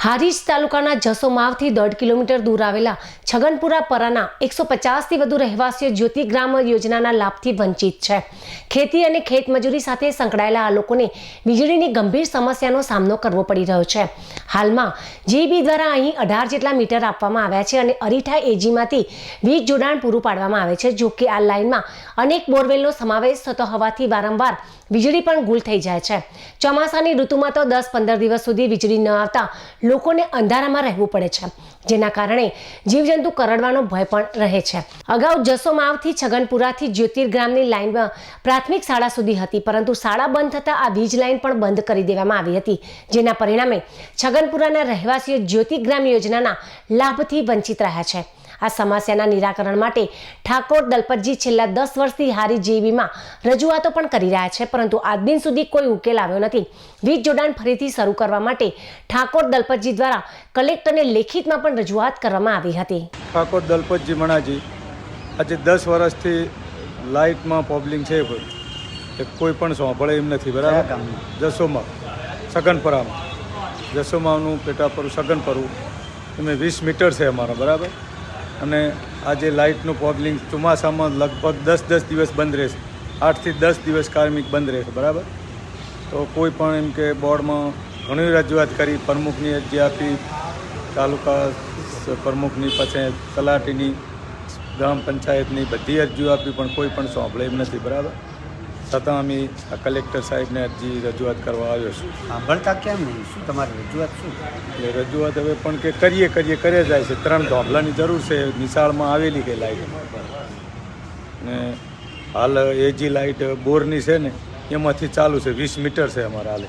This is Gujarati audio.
હારીજ તાલુકાના જસોમાવથી દોઢ કિલોમીટર દૂર આવેલા છગનપુરા પરાના એકસો પચાસથી વધુ રહેવાસીઓ જ્યોતિગ્રામ યોજનાના લાભથી વંચિત છે. ખેતી અને ખેતમજૂરી સાથે સંકળાયેલા આ લોકોને વીજળીની ગંભીર સમસ્યાનો સામનો કરવો પડી રહ્યો છે. હાલમાં જીબી દ્વારા અહીં અઢાર જેટલા મીટર આપવામાં આવ્યા છે અને અરીઠા એજીમાંથી વીજ જોડાણ પૂરું પાડવામાં આવે છે. જોકે આ લાઇનમાં અનેક બોરવેલનો સમાવેશ થતો હોવાથી વારંવાર વીજળી પણ ગુલ થઈ જાય છે. ચોમાસાની ઋતુમાં તો દસ પંદર દિવસ સુધી વીજળી ન આવતા લોકોને અંધારામાં રહેવું પડે છે. જેના કારણે જીવજંતુ કરડવાનો ભય પણ રહે છે. અગાઉ જસોમાવથી છગનપુરાથી જ્યોતિર્ગ્રામની લાઇનમાં પ્રાથમિક શાળા સુધી હતી, પરંતુ શાળા બંધ થતાં આ વીજ લાઇન પણ બંધ કરી દેવામાં આવી હતી, જેના પરિણામે છગનપુરાના રહેવાસીઓ જ્યોતિગ્રામ યોજનાના લાભથી વંચિત રહ્યા છે. આ સમસ્યાના નિરાકરણ માટે ઠાકોર દલપતજી છેલ્લા દસ વર્ષથી હારી જીવીમાં રજૂઆતો પણ કરી રહ્યા છે પરંતુ આજ દિન સુધી કોઈ ઉકેલ આવ્યો નથી. વીજ જોડાણ ફરીથી શરૂ કરવા માટે ઠાકોર દલપતજી દ્વારા કલેક્ટરને લેખિતમાં પણ રજૂઆત કરવામાં આવી હતી. ઠાકોર દલપતજી મણાજી આજે દસ વર્ષથી લાઇટમાં પ્રોબ્લેમ છે કોઈ એ કોઈ પણ સાંભળે એમ નથી બરાબર? જસોમાં સગનપરામાં. જસોમાનું પેટાપરું સગનપરું. એમાં વીસ મીટર છે અમારા બરાબર? અને આજે લાઇટનું પ્રોબ્લેમ ચોમાસામાં લગભગ દસ દસ દિવસ બંધ રહેશે. આઠથી દસ દિવસ કાર્મિક બંધ રહેશે, બરાબર? તો કોઈ પણ એમ કે બોર્ડમાં ઘણી રજૂઆત કરી, પ્રમુખની અરજી આપી, તાલુકા પ્રમુખની પછી તલાટીની, ગ્રામ પંચાયતની બધી અરજીઓ આપી, પણ કોઈ પણ સાંભળે એમ નથી, બરાબર? છતાં અમે કલેક્ટર સાહેબને અરજી રજૂઆત કરવા આવ્યો છું. સાંભળતા કેમ નહીં? શું તમારી રજૂઆત શું? એટલે રજૂઆત હવે પણ કે કરીએ કરીએ કરે જાય છે. ત્રણ ધોબલાની જરૂર છે. નિશાળમાં આવેલી કે લાઇટ ને હાલ એજી લાઇટ બોરની છે ને એમાંથી ચાલુ છે. વીસ મીટર છે અમારા હાલે.